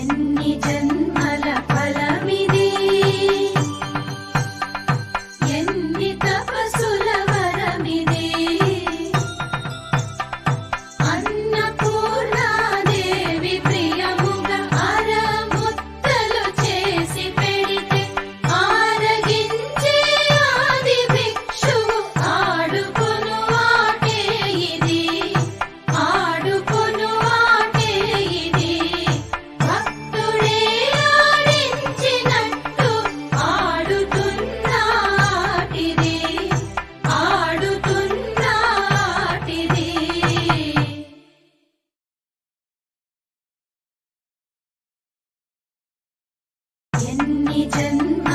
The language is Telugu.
ఎన్ని ఎన్ని జన్మ